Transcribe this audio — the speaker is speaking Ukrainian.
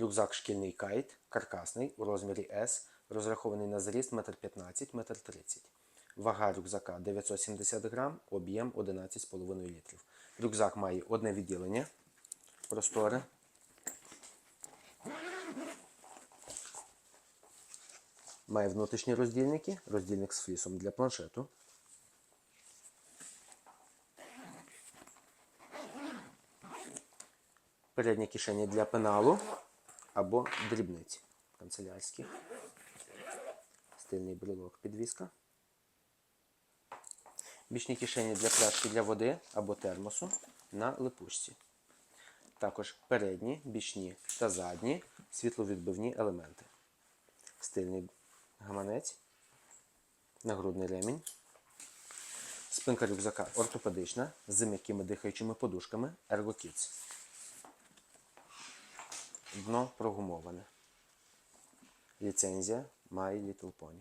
Рюкзак шкільний кайт, каркасний у розмірі S, розрахований на зріст 1,15 м, 1,30 м. Вага рюкзака 970 грам, об'єм 11,5 літрів. Рюкзак має одне відділення просторе. Має внутрішні роздільники, роздільник з флісом для планшету. Передня кишеня для пеналу або дрібниць канцелярських. Стильний брелок підвіска. Бічні кишені для пляшки для води або термосу на липучці. Також передні, бічні та задні світловідбивні елементи. Стильний гаманець, нагрудний ремінь. Спинка рюкзака ортопедична з м'якими дихаючими подушками Ergo Kids. Дно прогумоване. Ліцензія My Little Pony.